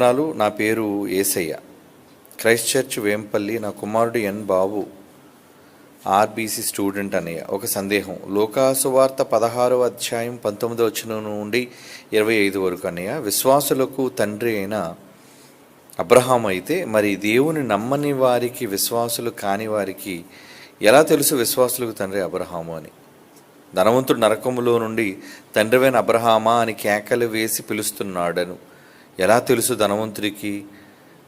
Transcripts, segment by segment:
వందనాలు నా పేరు ఏసయ్య. క్రైస్ట్ చర్చ్ వేంపల్లి నా కుమారుడు ఎన్ బాబు ఆర్బీసీ స్టూడెంట్ అన్నయ్య ఒక సందేహం. లోకాసువార్త పదహారవ అధ్యాయం పంతొమ్మిదవ వచ్చిన నుండి ఇరవై ఐదు వరకు అన్నయ్య విశ్వాసులకు తండ్రి అయిన అబ్రహాం అయితే మరి దేవుని నమ్మని వారికి విశ్వాసులు కాని వారికి ఎలా తెలుసు విశ్వాసులకు తండ్రి అబ్రహాము అని? ధనవంతుడు నరకములో నుండి తండ్రివైన అబ్రహామా అని కేకలు వేసి పిలుస్తున్నాడను. ఎలా తెలుసు ధనవంతుడికి?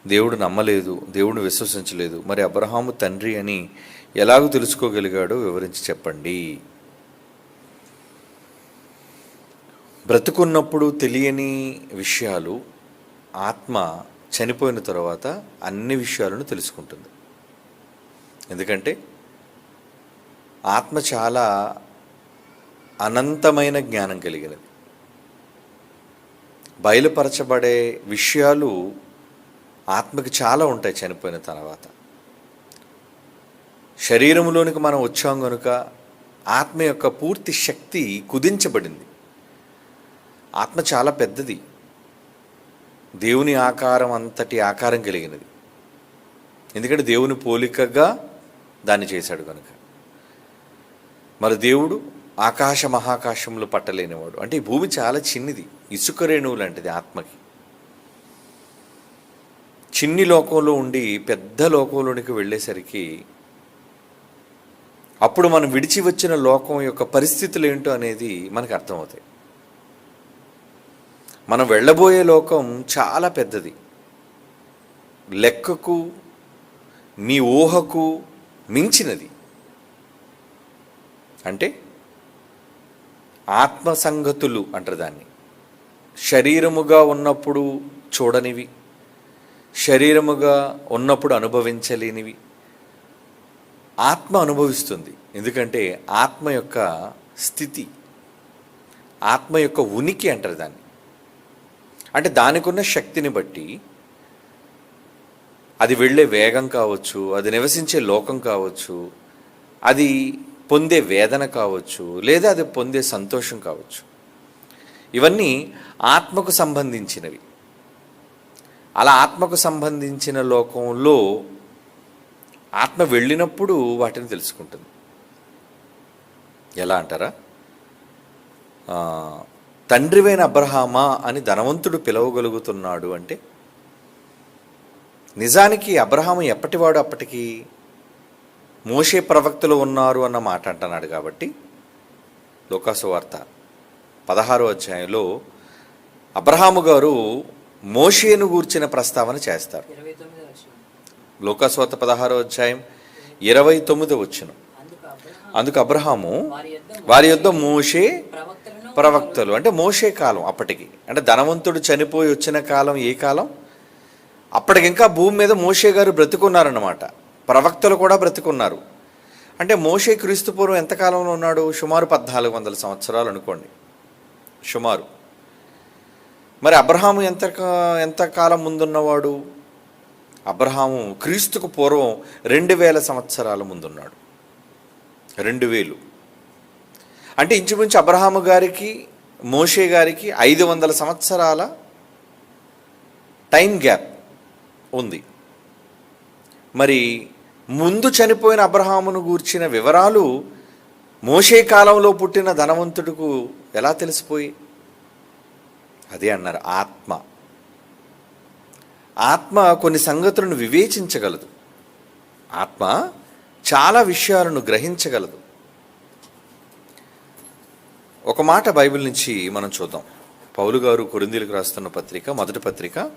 దేవుడు నమ్మలేదు దేవుడు విశ్వసించలేదు. మరి అబ్రహాము తండ్రి అని ఎలాగో తెలుసుకోగలిగాడో వివరించి చెప్పండి. బ్రతుకున్నప్పుడు తెలియని విషయాలు ఆత్మ చనిపోయిన తర్వాత అన్ని విషయాలను తెలుసుకుంటుంది. ఎందుకంటే ఆత్మ చాలా అనంతమైన జ్ఞానం కలిగినది. బయలుపరచబడే విషయాలు ఆత్మకి చాలా ఉంటాయి చనిపోయిన తర్వాత. శరీరంలోనికి మనం వచ్చాం కనుక ఆత్మ యొక్క పూర్తి శక్తి కుదించబడింది. ఆత్మ చాలా పెద్దది. దేవుని ఆకారం అంతటి ఆకారం కలిగినది. ఎందుకంటే దేవుని పోలికగా దాన్ని చేశాడు కనుక మరి దేవుడు ఆకాశ మహాకాశంలో పట్టలేనివాడు. అంటే ఈ భూమి చాలా చిన్నది. ఇసుక రేణువు లాంటిది ఆత్మకి. చిన్ని లోకంలో ఉండి పెద్ద లోకంలోనికి వెళ్ళేసరికి అప్పుడు మనం విడిచి వచ్చిన లోకం యొక్క పరిస్థితులు ఏంటో అనేది మనకు అర్థమవుతాయి. మనం వెళ్ళబోయే లోకం చాలా పెద్దది. లెక్కకు మీ ఊహకు మించినది. అంటే ఆత్మ సంగతులు అంటారు దాన్ని. శరీరముగా ఉన్నప్పుడు చూడనివి శరీరముగా ఉన్నప్పుడు అనుభవించలేనివి. ఆత్మ అనుభవిస్తుంది. ఎందుకంటే ఆత్మ యొక్క స్థితి ఆత్మ యొక్క ఉనికి అంటారు దాన్ని. అంటే దానికున్న శక్తిని బట్టి అది వెళ్ళే వేగం కావచ్చు అది నివసించే లోకం కావచ్చు అది పొందే వేదన కావచ్చు లేదా అది పొందే సంతోషం కావచ్చు. ఇవన్నీ ఆత్మకు సంబంధించినవి. అలా ఆత్మకు సంబంధించిన లోకంలో ఆత్మ వెళ్ళినప్పుడు వాటిని తెలుసుకుంటుంది. ఎలా అంటారా? తండ్రివైన అబ్రహామా అని ధనవంతుడు పిలవగలుగుతున్నాడు అంటే నిజానికి అబ్రహాము ఎప్పటివాడు అప్పటికి? మోషే ప్రవక్తలు ఉన్నారు అన్న మాట అంటున్నాడు కాబట్టి లోకాసు వార్త పదహారో అధ్యాయంలో అబ్రహాము గారు మోషేను గూర్చిన ప్రస్తావన చేస్తారు. ఇరవై లోకాస్వార్త పదహారో అధ్యాయం ఇరవై తొమ్మిది వచ్చిన. అందుకు అబ్రహాము వారి యొద్ద మోషే ప్రవక్తలు అంటే మోషే కాలం అప్పటికి అంటే ధనవంతుడు చనిపోయి వచ్చిన కాలం ఏ కాలం? అప్పటికింకా భూమి మీద మోషే గారు బ్రతుకున్నారన్నమాట. ప్రవక్తలు కూడా బ్రతుకున్నారు. అంటే మోషే క్రీస్తు పూర్వం ఉన్నాడు? సుమారు పద్నాలుగు వందల సంవత్సరాలు అనుకోండి. సుమారు. మరి అబ్రహాము ఎంత కా- ముందున్నవాడు? అబ్రహాము క్రీస్తుకు పూర్వం రెండు వేల సంవత్సరాల ముందున్నాడు. రెండు వేలు. అంటే ఇంచుమించు అబ్రహాము గారికి మోషే గారికి ఐదు వందల సంవత్సరాల టైం గ్యాప్ ఉంది. మరి ముందు చనిపోయిన అబ్రహామును గూర్చిన వివరాలు మోషే కాలంలో పుట్టిన ధనవంతుడుకు ఎలా తెలిసిపోయి? అదే అన్నారు ఆత్మ. ఆత్మ కొన్ని సంగతులను వివేచించగలదు. ఆత్మ చాలా విషయాలను గ్రహించగలదు. ఒక మాట బైబిల్ నుంచి మనం చూద్దాం. పౌలు గారు కొరిందీలకు రాస్తున్న పత్రిక మొదటి పత్రిక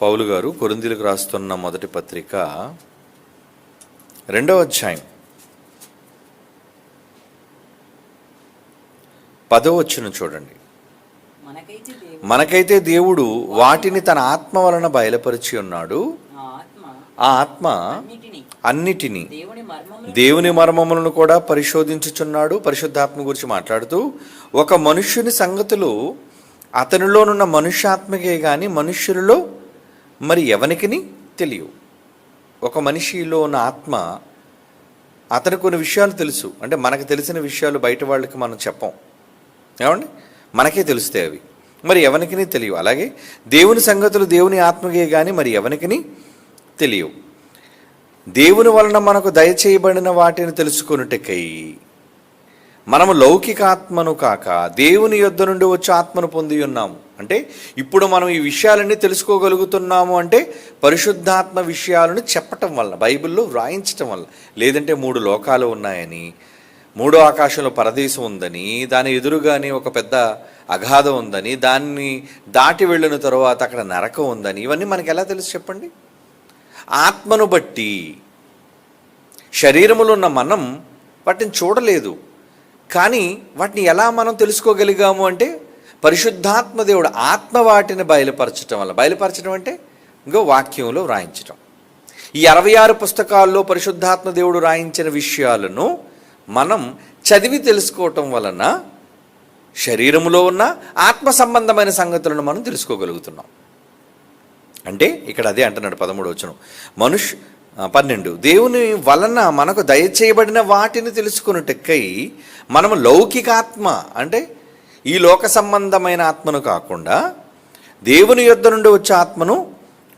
పౌలు గారు కొరిందీలకు రాస్తున్న మొదటి పత్రిక రెండవ అధ్యాయం. పదవ వచ్చిన చూడండి. మనకైతే దేవుడు వాటిని తన ఆత్మ వలన బయలుపరిచి ఉన్నాడు. ఆ ఆత్మ అన్నిటిని. దేవుని మర్మములను కూడా పరిశోధించుచున్నాడు పరిశుద్ధాత్మ గురించి మాట్లాడుతూ ఒక మనుష్యుని సంగతులు అతనిలోనున్న మనుష్యాత్మకే గాని మనుష్యులలో మరి ఎవనికిని తెలియవు ఒక మనిషిలో ఉన్న ఆత్మ అతను కొన్ని విషయాలు తెలుసు. అంటే మనకు తెలిసిన విషయాలు బయట వాళ్ళకి మనం చెప్పం. ఏమండి? మనకే తెలుస్తాయి అవి. మరి ఎవరికిని తెలియవు అలాగే దేవుని సంగతులు దేవుని ఆత్మకే కానీ మరి ఎవరికిని తెలియవు దేవుని వలన మనకు దయచేయబడిన వాటిని తెలుసుకొనుటకై మనము లౌకిక ఆత్మను కాక దేవుని యొద్ద నుండి వచ్చే ఆత్మను పొంది ఉన్నాము. అంటే ఇప్పుడు మనం ఈ విషయాలన్నీ తెలుసుకోగలుగుతున్నాము అంటే పరిశుద్ధాత్మ విషయాలను చెప్పటం వల్ల బైబిల్లో వ్రాయించటం వల్ల లేదంటే మూడు లోకాలు ఉన్నాయని మూడో ఆకాశంలో పరదేశం ఉందని దాని ఎదురుగానే ఒక పెద్ద అగాధం ఉందని దాన్ని దాటి వెళ్ళిన తర్వాత అక్కడ నరకం ఉందని. ఇవన్నీ మనకి ఎలా తెలుసు చెప్పండి? ఆత్మను బట్టి శరీరములో ఉన్న మనం వాటిని చూడలేదు. కానీ వాటిని ఎలా మనం తెలుసుకోగలిగాము అంటే పరిశుద్ధాత్మ దేవుడు ఆత్మ వాటిని బయలుపరచడం వల్ల బయలుపరచడం అంటే ఇంకో వాక్యంలో వ్రాయించటం. ఈ అరవై ఆరు పుస్తకాల్లో పరిశుద్ధాత్మ దేవుడు రాయించిన విషయాలను మనం చదివి తెలుసుకోవటం వలన శరీరములో ఉన్న ఆత్మ సంబంధమైన సంగతులను మనం తెలుసుకోగలుగుతున్నాం. అంటే ఇక్కడ అదే అంటున్నాడు పదమూడు వచ్చును మనుష్ పన్నెండు. దేవుని వలన మనకు దయచేయబడిన వాటిని తెలుసుకున్నట్టుకై మనము లౌకికాత్మ అంటే ఈ లోక సంబంధమైన ఆత్మను కాకుండా దేవుని యొద్ద నుండి వచ్చే ఆత్మను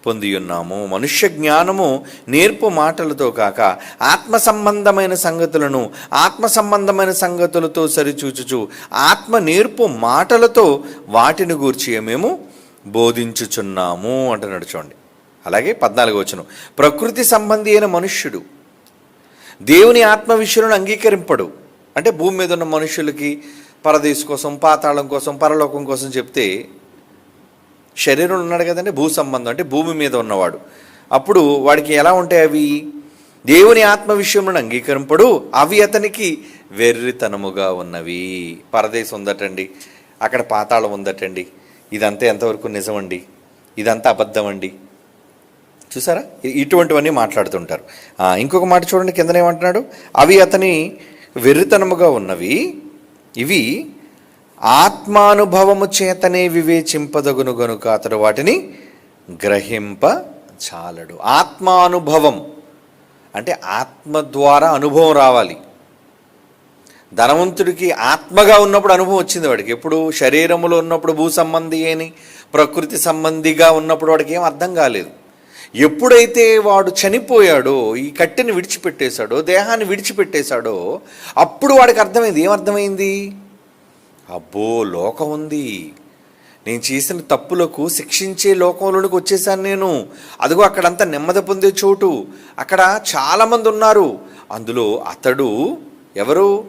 పొంది ఉన్నాము మనుష్య జ్ఞానము నేర్పు మాటలతో కాక ఆత్మ సంబంధమైన సంగతులను ఆత్మ సంబంధమైన సంగతులతో సరిచూచుచు ఆత్మ నేర్పు మాటలతో వాటిని గూర్చి మేము బోధించుచున్నాము అంటున్నాడు చూడండి. అలాగే పద్నాలుగు వచ్చును ప్రకృతి సంబంధి అయిన మనుష్యుడు దేవుని ఆత్మ విషయాలను అంగీకరింపడు. అంటే భూమి మీద ఉన్న మనుషులకి పరదేశ్ కోసం పాతాళం కోసం పరలోకం కోసం చెప్తే శరీరం ఉన్నాడు కదండి భూ సంబంధం అంటే భూమి మీద ఉన్నవాడు. అప్పుడు వాడికి ఎలా ఉంటాయి అవి? దేవుని ఆత్మ విషయమును అంగీకరింపడు అవి అతనికి వెర్రితనముగా ఉన్నవి. పరదేశం ఉందటండి అక్కడ పాతాళం ఉందటండి. ఇదంతా ఎంతవరకు నిజమండి? ఇదంతా అబద్ధం అండి చూసారా ఇటువంటివన్నీ మాట్లాడుతుంటారు. ఇంకొక మాట చూడండి కిందనేమంటున్నాడు? అవి అతని వెర్రితనముగా ఉన్నవి. ఇవి ఆత్మానుభవము చేతనే వివేచింపదగును గనుక అతడు వాటిని గ్రహింప చాలడు ఆత్మానుభవం అంటే ఆత్మ ద్వారా అనుభవం రావాలి. ధనవంతుడికి ఆత్మగా ఉన్నప్పుడు అనుభవం వచ్చింది వాడికి. ఎప్పుడు శరీరములో ఉన్నప్పుడు భూ సంబంధి అని ప్రకృతి సంబంధిగా ఉన్నప్పుడు వాడికి ఏం అర్థం కాలేదు. ఎప్పుడైతే వాడు చనిపోయాడో ఈ కట్టెని విడిచిపెట్టేశాడో దేహాన్ని విడిచిపెట్టేశాడో అప్పుడు వాడికి అర్థమైంది. ఏమర్థమైంది అబ్బో లోకం ఉంది. నేను చేసిన తప్పులకు శిక్షించే లోకంలోనికి వచ్చేసాను నేను. అదిగో అక్కడంతా నెమ్మది పొందే చోటు. అక్కడ చాలామంది ఉన్నారు. అందులో అతడు ఎవరు?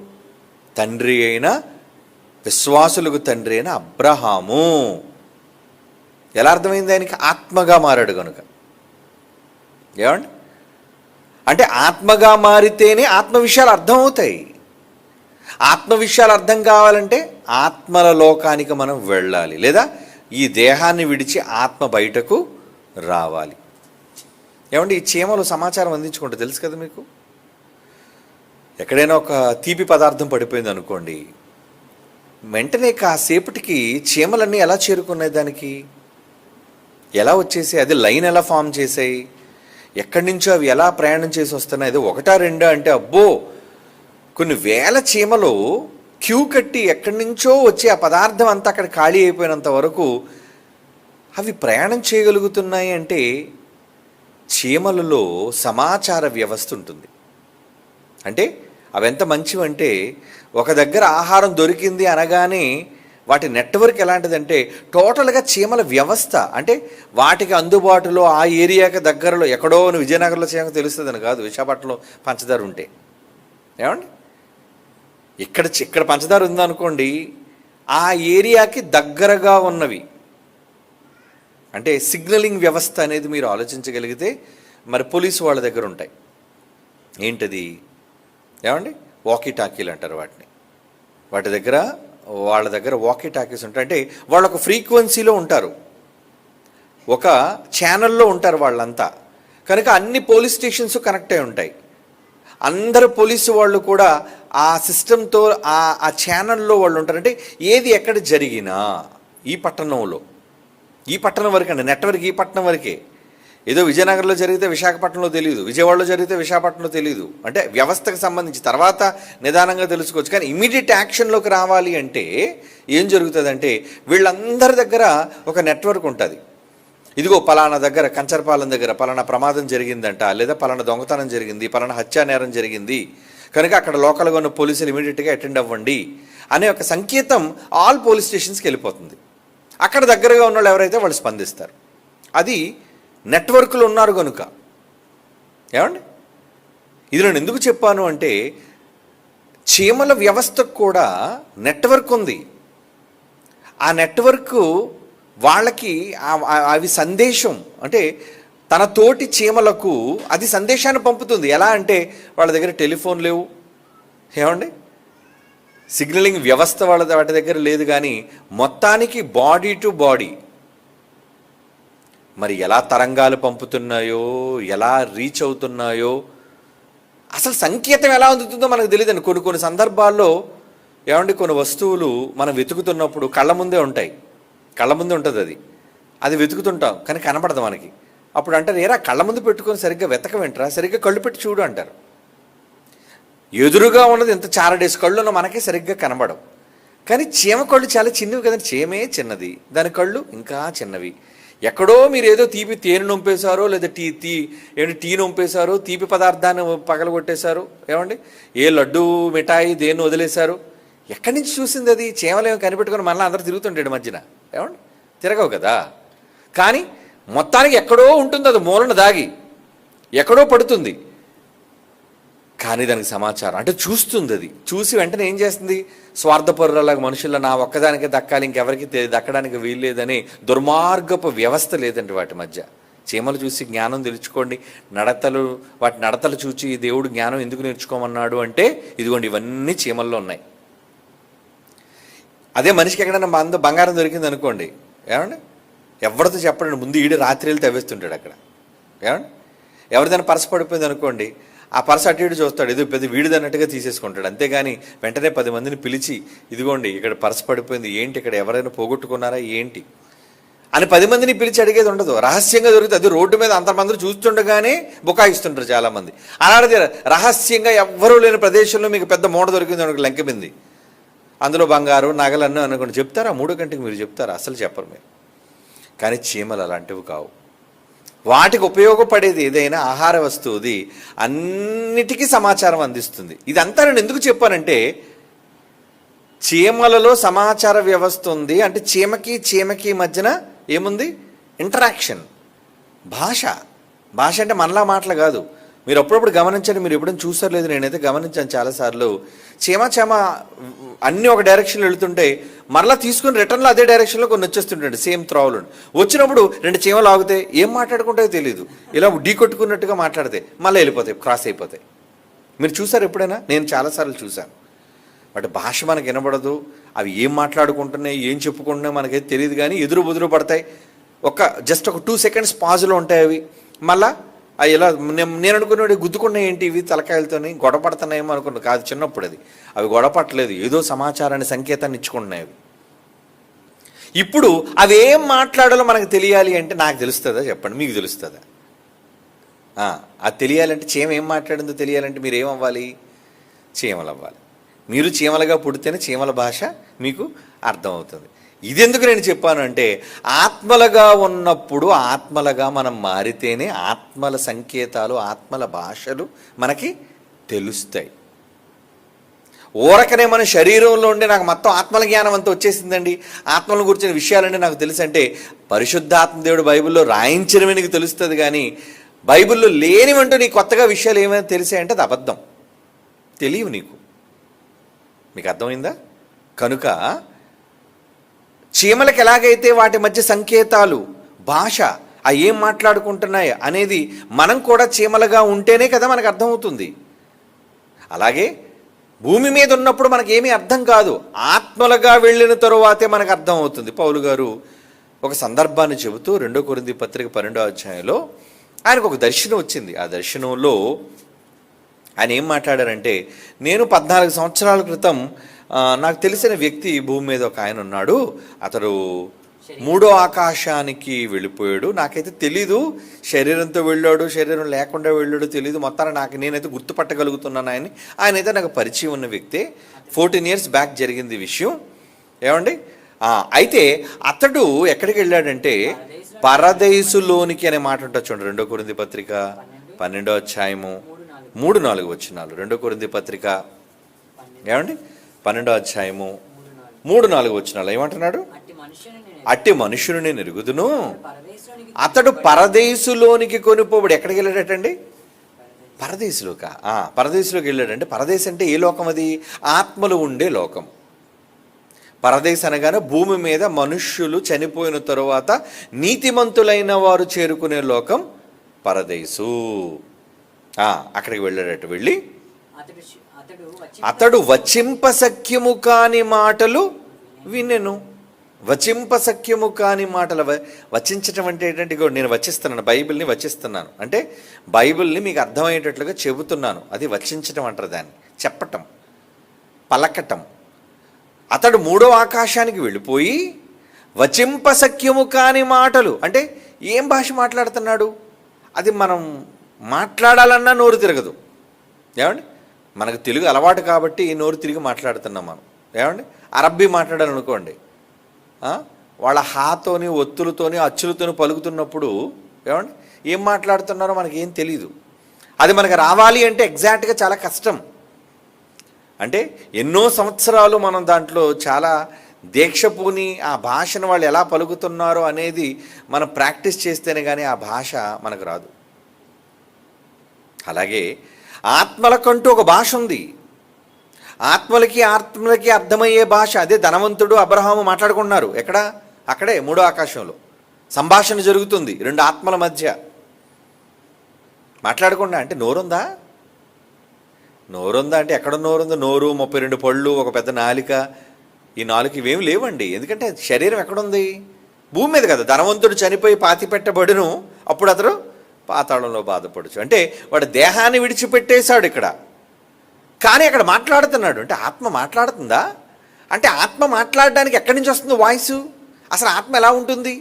తండ్రి అయిన విశ్వాసులకు తండ్రి అయిన అబ్రహాము. ఎలా అర్థమైంది ఆయనకి? ఆత్మగా మారాడు కనుక. ఏమండి? అంటే ఆత్మగా మారితేనే ఆత్మ విషయాలు అర్థమవుతాయి. ఆత్మ విషయాలు అర్థం కావాలంటే ఆత్మల లోకానికి మనం వెళ్ళాలి. లేదా ఈ దేహాన్ని విడిచి ఆత్మ బయటకు రావాలి. ఏమండి ఈ చీమలు సమాచారం అందించుకుంటే తెలుసు కదా మీకు? ఎక్కడైనా ఒక తీపి పదార్థం పడిపోయింది అనుకోండి వెంటనే కాసేపటికి చీమలన్నీ ఎలా చేరుకున్నాయి దానికి? ఎలా వచ్చేసి అది లైన్ ఎలా ఫామ్ చేసాయి? ఎక్కడి నుంచో అవి ఎలా ప్రయాణం చేసి వస్తున్నాయి? అది ఒకటా రెండా అంటే అబ్బో! కొన్ని వేల చీమలు క్యూ కట్టి ఎక్కడి నుంచో వచ్చి ఆ పదార్థం అంతా అక్కడ ఖాళీ అయిపోయినంత వరకు అవి ప్రయాణం చేయగలుగుతున్నాయి అంటే చీమలలో సమాచార వ్యవస్థ ఉంటుంది. అంటే అవి ఎంత మంచివంటే ఒక దగ్గర ఆహారం దొరికింది అనగానే వాటి నెట్వర్క్ ఎలాంటిదంటే టోటల్గా చీమల వ్యవస్థ. అంటే వాటికి అందుబాటులో ఆ ఏరియాకి దగ్గరలో ఎక్కడో విజయనగరంలో చీమకు తెలుస్తుందని కాదు విశాఖపట్నంలో పంచదార ఉంటే. ఏమండి? ఇక్కడ చి- ఇక్కడ పంచదార ఉందనుకోండి ఆ ఏరియాకి దగ్గరగా ఉన్నవి. అంటే సిగ్నలింగ్ వ్యవస్థ అనేది మీరు ఆలోచించగలిగితే మరి పోలీసు వాళ్ళ దగ్గర ఉంటాయి. ఏంటది? ఏమండి? వాకీ టాకీలు అంటారు వాటిని. వాటి దగ్గర వాళ్ళ దగ్గర వాకీ టాకీస్ ఉంటాయి. అంటే వాళ్ళు ఒక ఫ్రీక్వెన్సీలో ఉంటారు. ఒక ఛానల్లో ఉంటారు వాళ్ళంతా. కనుక అన్ని పోలీస్ స్టేషన్స్ కనెక్ట్ అయి ఉంటాయి. అందరు పోలీసు వాళ్ళు కూడా ఆ సిస్టంతో ఆ ఆ ఛానల్లో వాళ్ళు ఉంటారంటే ఏది ఎక్కడ జరిగినా ఈ పట్టణంలో ఈ పట్టణం వరకు అండి నెట్వర్క్ ఈ పట్టణం వరకే. ఏదో విజయనగరంలో జరిగితే విశాఖపట్నంలో తెలియదు విజయవాడలో జరిగితే విశాఖపట్నంలో తెలియదు అంటే వ్యవస్థకు సంబంధించి తర్వాత నిదానంగా తెలుసుకోవచ్చు. కానీ ఇమీడియట్ యాక్షన్లోకి రావాలి అంటే ఏం జరుగుతుందంటే వీళ్ళందరి దగ్గర ఒక నెట్వర్క్ ఉంటుంది. ఇదిగో పలానా దగ్గర కంచరపాలెం దగ్గర పలానా ప్రమాదం జరిగిందంట లేదా పలానా దొంగతనం జరిగింది పలానా హత్యా నేరం జరిగింది. కనుక అక్కడ లోకల్గా ఉన్న పోలీసులు ఇమీడియట్గా అటెండ్ అవ్వండి అనే ఒక సంకేతం ఆల్ పోలీస్ స్టేషన్స్కి వెళ్ళిపోతుంది. అక్కడ దగ్గరగా ఉన్న వాళ్ళు ఎవరైతే వాళ్ళు స్పందిస్తారు. అది నెట్వర్క్లో ఉన్నారు కనుక ఏమండి? ఇది నేను ఎందుకు చెప్పాను అంటే చీమల వ్యవస్థకు కూడా నెట్వర్క్ ఉంది. ఆ నెట్వర్క్ వాళ్ళకి అవి సందేశం. అంటే తన తోటి చీమలకు అది సందేశాన్ని పంపుతుంది. ఎలా అంటే వాళ్ళ దగ్గర టెలిఫోన్ లేవు. ఏమండి? సిగ్నలింగ్ వ్యవస్థ వాళ్ళ వాటి దగ్గర లేదు కానీ మొత్తానికి బాడీ టు బాడీ మరి ఎలా తరంగాలు పంపుతున్నాయో ఎలా రీచ్ అవుతున్నాయో అసలు సంకేతం ఎలా అందుతుందో మనకు తెలియదండి కొన్ని కొన్ని సందర్భాల్లో ఏమండి కొన్ని వస్తువులు మనం వెతుకుతున్నప్పుడు కళ్ళ ముందే ఉంటాయి. కళ్ళ ముందే ఉంటుంది అది. అది వెతుకుతుంటాం కానీ కనపడదు మనకి. అప్పుడు అంటారు ఏరా కళ్ళ ముందు పెట్టుకొని సరిగ్గా వెతక వెంటరా సరిగ్గా కళ్ళు పెట్టి చూడు అంటారు. ఎదురుగా ఉన్నది ఇంత చారడేసి కళ్ళు ఉన్న మనకే సరిగ్గా కనబడవు. కానీ చీమ కళ్ళు చాలా చిన్నవి కదండి. చీమే చిన్నది. దాని కళ్ళు ఇంకా చిన్నవి. ఎక్కడో మీరు ఏదో తీపి తేనె నొంపేశారో లేదా టీ తీ ఏంటి టీ నొంపేశారో తీపి పదార్థాన్ని పగలగొట్టేశారు ఏమండి? ఏ లడ్డు మిఠాయి దేన్ని వదిలేశారు? ఎక్కడి నుంచి చూసింది అది? చేమలేమో కనిపెట్టుకొని మళ్ళీ అందరూ తిరుగుతుంటాడు మధ్యన ఏమండి? తిరగవు కదా? కానీ మొత్తానికి ఎక్కడో ఉంటుంది అది మూలన దాగి ఎక్కడో పడుతుంది. కానీ దానికి సమాచారం. అంటే చూస్తుంది అది. చూసి వెంటనే ఏం చేస్తుంది? స్వార్థపరులలాగా మనుషుల్లో నా ఒక్కదానికే దక్కాలి ఇంకెవరికి దక్కడానికి వీల్లేదని దుర్మార్గపు వ్యవస్థ లేదండి వాటి మధ్య. చీమలు చూసి జ్ఞానం తెలుసుకోండి. నడతలు వాటి నడతలు చూసి దేవుడు జ్ఞానం ఎందుకు నేర్చుకోమన్నాడు అంటే ఇదిగోండి ఇవన్నీ చీమల్లో ఉన్నాయి. అదే మనిషికి ఎక్కడైనా అంద బంగారం దొరికింది అనుకోండి ఏమండి? ఎవరితో చెప్పండి ముందు ఈడు రాత్రిళ్ళు తవ్వేస్తుంటాడు అక్కడ. ఏమండి? ఎవరిదైనా పరసపడిపోయింది అనుకోండి ఆ పర్స్ అటు ఇటు చూస్తాడు. ఏదో పెద్ద వీడిదన్నట్టుగా తీసేసుకుంటాడు. అంతేగాని వెంటనే పది మందిని పిలిచి ఇదిగోండి ఇక్కడ పర్స్ పడిపోయింది. ఏంటి ఇక్కడ ఎవరైనా పోగొట్టుకున్నారా? ఏంటి? అని పది మందిని పిలిచి అడిగేది ఉండదు. రహస్యంగా దొరికితే అది రోడ్డు మీద అంతమంది చూస్తుండగానే బుకాయిస్తుంటారు చాలామంది. అలాంటిది రహస్యంగా ఎవ్వరూ లేని ప్రదేశంలో మీకు పెద్ద మూట దొరికింది అనుకో లంకెమింది అందులో బంగారు నగలన్నీ అనుకోండి. చెప్తారా? మూడో గంటకి మీరు చెప్తారా? అసలు చెప్పరు మీరు. కానీ చీమలు అలాంటివి కావు. వాటికి ఉపయోగపడేది ఏదైనా ఆహార వస్తువుది అన్నిటికీ సమాచారం అందిస్తుంది. ఇదంతా నేను ఎందుకు చెప్పానంటే చీమలలో సమాచార వ్యవస్థ ఉంది అంటే చీమకి చీమకి మధ్యన ఏముంది? ఇంటరాక్షన్. భాష. భాష అంటే మనలా మాటలు కాదు. మీరు అప్పుడప్పుడు గమనించండి మీరు ఎప్పుడైనా చూసారు లేదు నేనైతే గమనించాను చాలాసార్లు. చీమా చీమ అన్నీ ఒక డైరెక్షన్లో వెళుతుంటే మరలా తీసుకుని రిటర్న్లో అదే డైరెక్షన్లో కొన్ని వచ్చేస్తుంటాడు సేమ్ త్రావులు వచ్చినప్పుడు రెండు చీమలు ఆగితే ఏం మాట్లాడుకుంటాయో తెలియదు ఇలా ఢీ కొట్టుకున్నట్టుగా మాట్లాడితే మళ్ళీ వెళ్ళిపోతాయి క్రాస్ అయిపోతాయి. మీరు చూసారు ఎప్పుడైనా? నేను చాలాసార్లు చూశాను. వాటి భాష మనకు వినబడదు అవి ఏం మాట్లాడుకుంటున్నాయి ఏం చెప్పుకుంటున్నాయి మనకైతే తెలియదు కానీ ఎదురు బుదురు పడతాయి. ఒక జస్ట్ ఒక టూ సెకండ్స్ పాజ్లో ఉంటాయి అవి. మళ్ళీ అవి ఇలా నేను నేను అనుకున్నాడు గుద్దుకున్నాయి ఏంటి? ఇవి తలకాయలతోని గొడపడుతున్నాయేమో అనుకున్నాను కాదు చిన్నప్పుడు అది. అవి గొడపట్టలేదు ఏదో సమాచారాన్ని సంకేతాన్ని ఇచ్చుకుంటున్నాయి అవి. ఇప్పుడు అవి ఏం మాట్లాడాలో మనకు తెలియాలి అంటే నాకు తెలుస్తుందా చెప్పండి? మీకు తెలుస్తుందా? అది తెలియాలంటే చీమ ఏం మాట్లాడిందో తెలియాలంటే మీరు ఏమవ్వాలి అవ్వాలి? చీమలు అవ్వాలి. మీరు చీమలుగా పుడితేనే చీమల భాష మీకు అర్థమవుతుంది. ఇది ఎందుకు నేను చెప్పాను అంటే ఆత్మలుగా ఉన్నప్పుడు ఆత్మలుగా మనం మారితేనే ఆత్మల సంకేతాలు ఆత్మల భాషలు మనకి తెలుస్తాయి. ఊరకనే మన శరీరంలో ఉండే నాకు మొత్తం ఆత్మల జ్ఞానం అంతా వచ్చేసిందండి. ఆత్మలను గురించిన విషయాలంటే నాకు తెలుసు అంటే దేవుడు బైబిల్లో రాయించినవి నీకు తెలుస్తుంది కానీ బైబిల్లో లేనివంటూ నీకు కొత్తగా విషయాలు ఏమైనా తెలిసాయంటే అది అబద్ధం. తెలియవు నీకు. మీకు అర్థమైందా? కనుక చీమలకు ఎలాగైతే వాటి మధ్య సంకేతాలు భాష ఆ ఏం మాట్లాడుకుంటున్నాయి అనేది మనం కూడా చీమలుగా ఉంటేనే కదా మనకు అర్థమవుతుంది. అలాగే భూమి మీద ఉన్నప్పుడు మనకు ఏమీ అర్థం కాదు. ఆత్మలుగా వెళ్ళిన తరువాతే మనకు అర్థం అవుతుంది పౌలు గారు ఒక సందర్భాన్ని చెబుతూ రెండో కొరింది పత్రిక పన్నెండో అధ్యాయంలో ఆయనకు ఒక దర్శనం వచ్చింది. ఆ దర్శనంలో ఆయన ఏం మాట్లాడారంటే నేను పద్నాలుగు సంవత్సరాల క్రితం నాకు తెలిసిన వ్యక్తి భూమి మీద ఒక ఆయన ఉన్నాడు. అతడు మూడో ఆకాశానికి వెళ్ళిపోయాడు. నాకైతే తెలీదు. శరీరంతో వెళ్ళాడు శరీరం లేకుండా వెళ్ళాడు తెలీదు. మొత్తాన్ని నాకు నేనైతే గుర్తుపట్టగలుగుతున్నాను ఆయన ఆయన అయితే నాకు పరిచయం ఉన్న వ్యక్తే. ఫోర్టీన్ ఇయర్స్ బ్యాక్ జరిగింది విషయం. ఏమండి? అయితే అతడు ఎక్కడికి వెళ్ళాడంటే పరదేశులోనికి అనే మాట ఉంటుంది చూడండి. రెండో కొరింది పత్రిక పన్నెండో. అధ్యాయము. మూడు నాలుగు వచ్చినాలు రెండో కొరింది పత్రిక. ఏమండి? పన్నెండో అధ్యాయము. మూడు నాలుగు వచ్చినాలు ఏమంటున్నాడు? అట్టి మనుషుని నేను ఎరుగుదును అతడు పరదేశులోనికి కొనిపోబడి ఎక్కడికి వెళ్ళాడటండి? పరదేశులోక? ఆ, పరదేశులోకి వెళ్ళాడంటే పరదేశం అంటే ఏ లోకం అది? ఆత్మలు ఉండే లోకం. పరదేశ్ అనగానే భూమి మీద మనుష్యులు చనిపోయిన తరువాత నీతిమంతులైన వారు చేరుకునే లోకం పరదేశు. ఆ, అక్కడికి వెళ్ళాడట. వెళ్ళి అతడు వచింప అతడు వచింపసఖ్యము కాని మాటలు వినెను వచింపసఖ్యము కాని మాటలు వ- వచించటం అంటే ఏంటంటే ఇగో నేను వచిస్తున్నాను బైబిల్ని వచిస్తున్నాను. అంటే బైబిల్ని మీకు అర్థమయ్యేటట్లుగా చెబుతున్నాను. అది వచించటం అంటారు దాన్ని. చెప్పటం పలకటం. అతడు మూడో ఆకాశానికి వెళ్ళిపోయి వచింపసఖ్యము కాని మాటలు అంటే ఏం భాష మాట్లాడుతున్నాడు? అది మనం మాట్లాడాలన్నా నోరు తిరగదు. ఏమండి? మనకు తెలుగు అలవాటు కాబట్టి ఈ నోరు తిరిగి మాట్లాడుతున్నాం మనం. ఏమండి? అరబ్బీ మాట్లాడాలనుకోండి. వాళ్ళ హాతోని ఒత్తులతోని అచ్చులతోని పలుకుతున్నప్పుడు ఏమండి? ఏం మాట్లాడుతున్నారో మనకి ఏం తెలియదు అది మనకు రావాలి అంటే ఎగ్జాక్ట్గా చాలా కష్టం. అంటే ఎన్నో సంవత్సరాలు మనం దాంట్లో చాలా దీక్షపూని ఆ భాషను వాళ్ళు ఎలా పలుకుతున్నారో అనేది మనం ప్రాక్టీస్ చేస్తేనే కానీ ఆ భాష మనకు రాదు. అలాగే ఆత్మలకంటూ ఒక భాష ఉంది. ఆత్మలకి ఆత్మలకి అర్థమయ్యే భాష అదే ధనవంతుడు అబ్రహాము మాట్లాడుకుంటున్నారు. ఎక్కడ? అక్కడే మూడో ఆకాశంలో. సంభాషణ జరుగుతుంది రెండు ఆత్మల మధ్య. మాట్లాడకుండా అంటే నోరుందా? నోరుందా అంటే ఎక్కడ నోరుందో? నోరు ముప్పై రెండు పళ్ళు ఒక పెద్ద నాలిక. ఈ నాలుగు ఇవేమి లేవండి. ఎందుకంటే శరీరం ఎక్కడుంది? భూమి మీద కదా. ధనవంతుడు చనిపోయి పాతి పెట్టబడును అప్పుడు అతడు పాతాళంలో బాధపడచ్చు. అంటే వాడు దేహాన్ని విడిచిపెట్టేశాడు ఇక్కడ. కానీ అక్కడ మాట్లాడుతున్నాడు. అంటే ఆత్మ మాట్లాడుతుందా? అంటే ఆత్మ మాట్లాడడానికి ఎక్కడి నుంచి వస్తుంది వాయిస్? అసలు ఆత్మ ఎలా ఉంటుంది?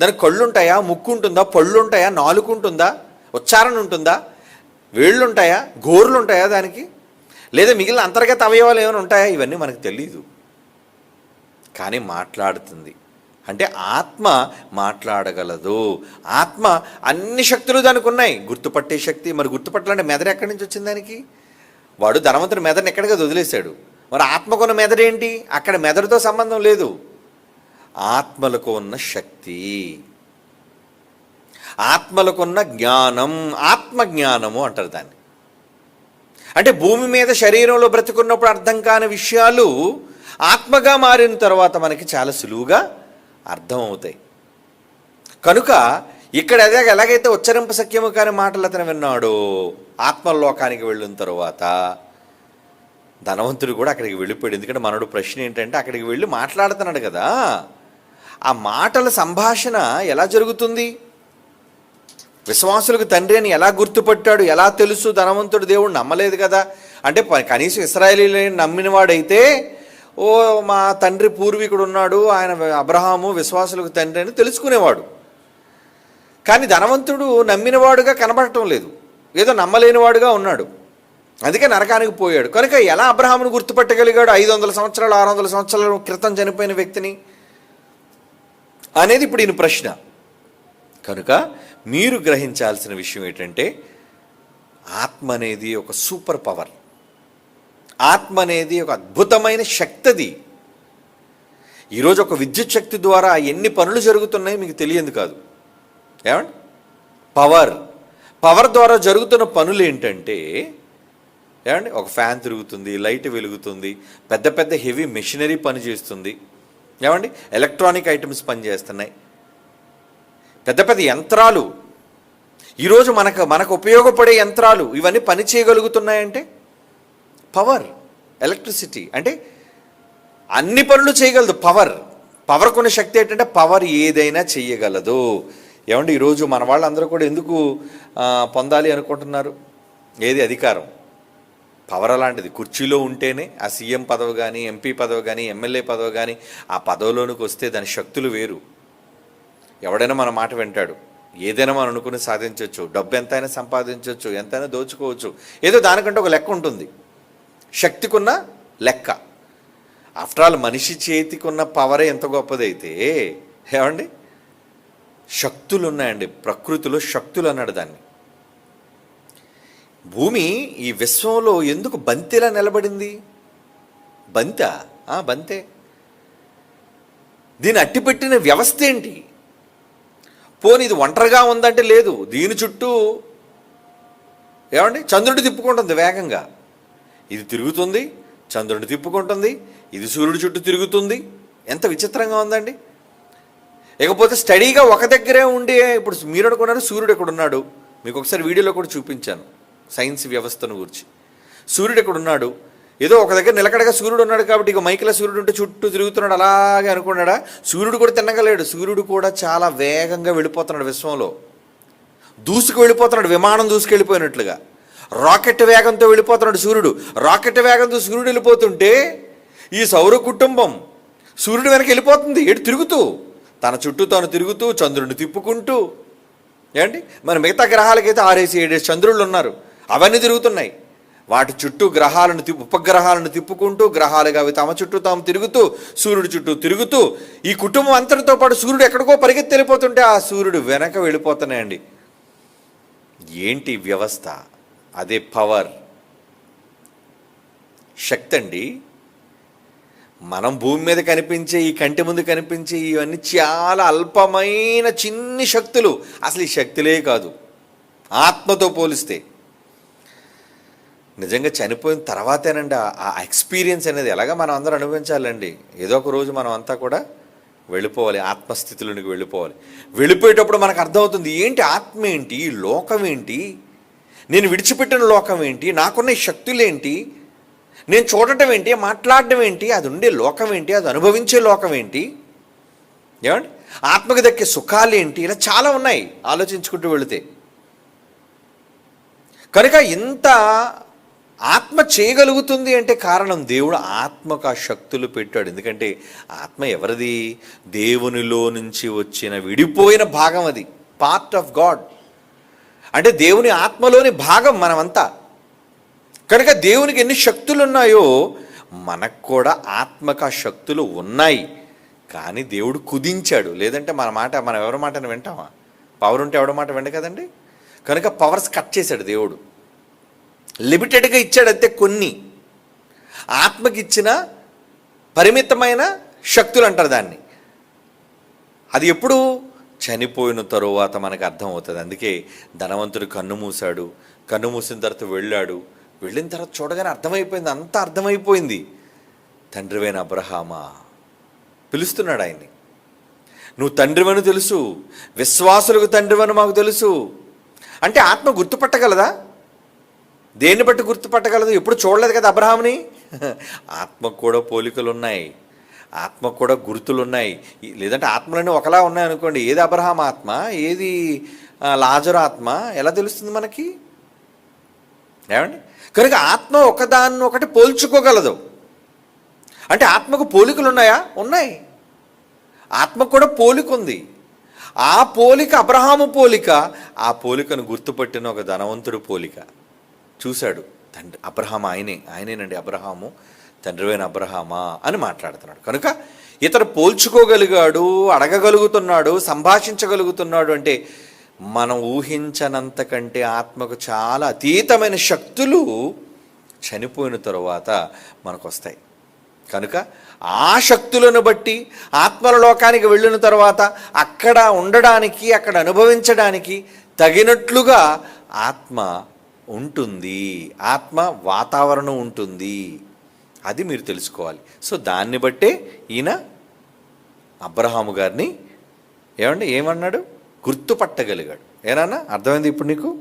దానికి కళ్ళు ఉంటాయా ముక్కు ఉంటుందా పళ్ళు ఉంటాయా నాలుగు ఉంటుందా ఉచ్చారణ ఉంటుందా వేళ్ళు ఉంటాయా గోర్లు ఉంటాయా దానికి? లేదా మిగిలిన అంతర్గత అవయవాలు ఏమైనా ఉంటాయా? ఇవన్నీ మనకు తెలియదు కానీ మాట్లాడుతుంది. అంటే ఆత్మ మాట్లాడగలదు. ఆత్మ అన్ని శక్తులు దానికి ఉన్నాయి గుర్తుపట్టే శక్తి. మరి గుర్తుపట్టాలంటే మెదడు ఎక్కడి నుంచి వచ్చింది దానికి? వాడు ధనవంతుడు మెదడుని ఎక్కడికి వదిలేశాడు. మరి ఆత్మకున్న మెదడేంటి అక్కడ మెదడుతో సంబంధం లేదు. ఆత్మలకు ఉన్న శక్తి. ఆత్మలకున్న జ్ఞానం. ఆత్మ జ్ఞానము అంటారు దాన్ని. అంటే భూమి మీద శరీరంలో బ్రతుకున్నప్పుడు అర్థం కాని విషయాలు ఆత్మగా మారిన తర్వాత మనకి చాలా సులువుగా అర్థమవుతాయి. కనుక ఇక్కడ అదే ఎలాగైతే ఉచ్చరింప సఖ్యము కాని మాటలు అతను విన్నాడు ఆత్మలోకానికి వెళ్ళిన తర్వాత ధనవంతుడు కూడా అక్కడికి వెళ్ళిపోయాడు. ఎందుకంటే మనడు ప్రశ్న ఏంటంటే అక్కడికి వెళ్ళి మాట్లాడుతున్నాడు కదా. ఆ మాటల సంభాషణ ఎలా జరుగుతుంది? విశ్వాసులకు తండ్రి అని ఎలా గుర్తుపట్టాడు? ఎలా తెలుసు? ధనవంతుడు దేవుడు నమ్మలేదు కదా. అంటే కనీసం కనీసం నమ్మిన నమ్మినవాడైతే ఓ మా తండ్రి పూర్వీకుడు ఉన్నాడు ఆయన అబ్రహాము విశ్వాసులకు తండ్రి అని తెలుసుకునేవాడు. కానీ ధనవంతుడు నమ్మినవాడుగా కనబడటం లేదు. ఏదో నమ్మలేనివాడుగా ఉన్నాడు. అందుకే నరకానికి పోయాడు. కనుక ఎలా అబ్రహామును గుర్తుపట్టగలిగాడు ఐదు వందల సంవత్సరాలు ఆరు వందల సంవత్సరాల క్రితం చనిపోయిన వ్యక్తిని? అనేది ఇప్పుడు ఈయన ప్రశ్న. కనుక మీరు గ్రహించాల్సిన విషయం ఏంటంటే ఆత్మ అనేది ఒక సూపర్ పవర్. ఆత్మ అనేది ఒక అద్భుతమైన శక్తి అది ఈరోజు ఒక విద్యుత్ శక్తి ద్వారా ఎన్ని పనులు జరుగుతున్నాయి మీకు తెలియదు కాదు. ఏమండి? పవర్. పవర్ ద్వారా జరుగుతున్న పనులు ఏంటంటే ఏమండి? ఒక ఫ్యాన్ తిరుగుతుంది లైట్ వెలుగుతుంది పెద్ద పెద్ద హెవీ మెషినరీ పని చేస్తుంది. ఏమండి? ఎలక్ట్రానిక్ ఐటమ్స్ పనిచేస్తున్నాయి పెద్ద పెద్ద యంత్రాలు. ఈరోజు మనకు మనకు ఉపయోగపడే యంత్రాలు ఇవన్నీ పని చేయగలుగుతున్నాయంటే? Power electricity. అంటే అన్ని పనులు చేయగలదు పవర్. పవర్ కొనే శక్తి ఏంటంటే పవర్ ఏదైనా చేయగలదు ఏమండి ఈరోజు మన వాళ్ళందరూ కూడా ఎందుకు పొందాలి అనుకుంటున్నారు? ఏది అధికారం? పవర్ అలాంటిది. కుర్చీలో ఉంటేనే ఆ సీఎం పదవి కానీ ఎంపీ పదవి కానీ ఎమ్మెల్యే పదవి కానీ ఆ పదవిలోనికి వస్తే దాని శక్తులు వేరు. ఎవడైనా మన మాట వింటాడు. ఏదైనా మనం అనుకుని సాధించవచ్చు డబ్బు ఎంతైనా సంపాదించవచ్చు ఎంతైనా దోచుకోవచ్చు. ఏదో దానికంటే ఒక లెక్క ఉంటుంది. శక్తికున్న లెక్క. ఆఫ్టర్ ఆల్ మనిషి చేతికున్న పవరే ఎంత గొప్పదైతే ఏమండి? శక్తులు ఉన్నాయండి ప్రకృతిలో శక్తులు అన్నాడు దాన్ని. భూమి ఈ విశ్వంలో ఎందుకు బంతిలా నిలబడింది? బంత? బంతే. దీని అట్టిపెట్టిన వ్యవస్థ ఏంటి? పోనీ ఇది ఒంటరిగా ఉందంటే లేదు దీని చుట్టూ ఏమండి? చంద్రుడు తిప్పుకుంటుంది వేగంగా. ఇది తిరుగుతుంది చంద్రుడిని తిప్పుకుంటుంది ఇది సూర్యుడి చుట్టూ తిరుగుతుంది. ఎంత విచిత్రంగా ఉందండి. ఇకపోతే స్టడీగా ఒక దగ్గరే ఉండి ఇప్పుడు మీరు అనుకున్నారు సూర్యుడు ఎక్కడ ఉన్నాడు మీకు ఒకసారి వీడియోలో కూడా చూపించాను సైన్స్ వ్యవస్థను గురించి. సూర్యుడు ఎక్కడ ఉన్నాడు ఏదో ఒక దగ్గర నిలకడగా సూర్యుడు ఉన్నాడు కాబట్టి ఇక మైకిల సూర్యుడు ఉంటే చుట్టూ తిరుగుతున్నాడు అలాగే అనుకున్నాడా? సూర్యుడు కూడా తిన్నగలేడు సూర్యుడు కూడా చాలా వేగంగా వెళ్ళిపోతున్నాడు విశ్వంలో. దూసుకు వెళ్ళిపోతున్నాడు విమానం దూసుకెళ్ళిపోయినట్లుగా. రాకెట్ వేగంతో వెళ్ళిపోతున్నాడు సూర్యుడు. రాకెట్ వేగంతో సూర్యుడు వెళ్ళిపోతుంటే ఈ సౌర కుటుంబం సూర్యుడు వెనక వెళ్ళిపోతుంది ఎటు తిరుగుతూ. తన చుట్టూ తాను తిరుగుతూ చంద్రుడిని తిప్పుకుంటూ. ఏమండి? మన మిగతా గ్రహాలకైతే ఆరేసి ఏడేసి చంద్రుళ్ళు ఉన్నారు. అవన్నీ తిరుగుతున్నాయి. వాటి చుట్టూ గ్రహాలను తిప్పు ఉపగ్రహాలను తిప్పుకుంటూ గ్రహాలుగా అవి తమ చుట్టూ తాము తిరుగుతూ సూర్యుడి చుట్టూ తిరుగుతూ ఈ కుటుంబం అంతటితో పాటు సూర్యుడు ఎక్కడికో పరిగెత్తి వెళ్ళిపోతుంటే ఆ సూర్యుడు వెనక వెళ్ళిపోతున్నాయండి. ఏంటి వ్యవస్థ? అదే పవర్. శక్తి అండి మనం భూమి మీద కనిపించే ఈ కంటి ముందు కనిపించే ఇవన్నీ చాలా అల్పమైన చిన్ని శక్తులు. అసలు ఈ శక్తులే కాదు. ఆత్మతో పోలిస్తే. నిజంగా చనిపోయిన తర్వాతేనండి ఆ- ఎక్స్పీరియన్స్ అనేది ఎలాగ మనం అందరం అనుభవించాలండి. ఏదో ఒక రోజు మనం అంతా కూడా వెళ్ళిపోవాలి ఆత్మస్థితిలోనికి వెళ్ళిపోవాలి. వెళ్ళిపోయేటప్పుడు మనకు అర్థమవుతుంది ఏంటి ఆత్మ ఏంటి లోకం ఏంటి? నేను విడిచిపెట్టిన లోకం ఏంటి? నాకున్న శక్తులు శక్తులేంటి? నేను చూడటం ఏంటి? మాట్లాడటం ఏంటి? అది ఉండే లోకం ఏంటి? అది అనుభవించే లోకం ఏంటి? ఏమండి? ఆత్మకు దక్కే సుఖాలు ఏంటి? ఇలా చాలా ఉన్నాయి ఆలోచించుకుంటూ వెళితే. కనుక ఇంత ఆత్మ చేయగలుగుతుంది అంటే కారణం దేవుడు ఆత్మకు ఆ శక్తులు పెట్టాడు. ఎందుకంటే ఆత్మ ఎవరిది? దేవునిలో నుంచి వచ్చిన విడిపోయిన భాగం అది. పార్ట్ ఆఫ్ గాడ్ అంటే దేవుని ఆత్మలోని భాగం మనమంతా. కనుక దేవునికి ఎన్ని శక్తులు ఉన్నాయో మనకు కూడా ఆత్మక శక్తులు ఉన్నాయి. కానీ దేవుడు కుదించాడు. లేదంటే మన మాట మనం ఎవరి మాటను వింటామా? పవర్ ఉంటే ఎవరి మాట వింట కదండి? కనుక పవర్స్ కట్ చేశాడు దేవుడు. లిమిటెడ్గా ఇచ్చాడు కొన్ని. ఆత్మకి ఇచ్చిన పరిమితమైన శక్తులు అంటారు దాన్ని. అది ఎప్పుడు? చనిపోయిన తరువాత మనకు అర్థమవుతుంది. అందుకే ధనవంతుడు కన్ను మూశాడు కన్ను మూసిన తర్వాత వెళ్ళాడు. వెళ్ళిన తర్వాత చూడగానే అర్థమైపోయింది అంతా అర్థమైపోయింది. తండ్రివైన అబ్రహామా పిలుస్తున్నాడు ఆయన్ని. నువ్వు తండ్రివని తెలుసు విశ్వాసులకు తండ్రివని మాకు తెలుసు. అంటే ఆత్మ గుర్తుపట్టగలదా? దేన్ని బట్టి గుర్తుపట్టగలదు? ఎప్పుడు చూడలేదు కదా అబ్రహాంని ఆత్మకు కూడా పోలికలు ఉన్నాయి ఆత్మకు కూడా గుర్తులు ఉన్నాయి లేదంటే ఆత్మలన్నీ ఒకలా ఉన్నాయి అనుకోండి. ఏది అబ్రహాం ఆత్మ? ఏది లాజరు ఆత్మ? ఎలా తెలుస్తుంది మనకి? ఏమండి? కనుక ఆత్మ ఒకదాన్ని ఒకటి పోల్చుకోగలదు. అంటే ఆత్మకు పోలికలు ఉన్నాయా. ఉన్నాయి ఆత్మకు కూడా పోలిక ఉంది ఆ పోలిక అబ్రహాము పోలిక ఆ పోలికను గుర్తుపట్టిన ఒక ధనవంతుడు పోలిక. చూశాడు. తండ్రి అబ్రహాం ఆయనే. ఆయనేనండి అబ్రహాము. తండ్రివైన అబ్రహామా అని మాట్లాడుతున్నాడు. కనుక ఇతడు పోల్చుకోగలిగాడు అడగగలుగుతున్నాడు సంభాషించగలుగుతున్నాడు అంటే మనం ఊహించనంత కంటే ఆత్మకు చాలా అతీతమైన శక్తులు చనిపోయిన తరువాత మనకు వస్తాయి కనుక ఆ శక్తులను బట్టి ఆత్మల లోకానికి వెళ్ళిన తర్వాత అక్కడ ఉండడానికి అక్కడ అనుభవించడానికి తగినట్లుగా ఆత్మ ఉంటుంది. ఆత్మ వాతావరణం ఉంటుంది. అది మీరు తెలుసుకోవాలి. సో దాన్ని బట్టే ఈయన అబ్రహాము గారిని ఏమండి? ఏమన్నాడు? గుర్తుపట్టగలిగాడు. ఏనన్నా? అర్థమైంది ఇప్పుడు నీకు?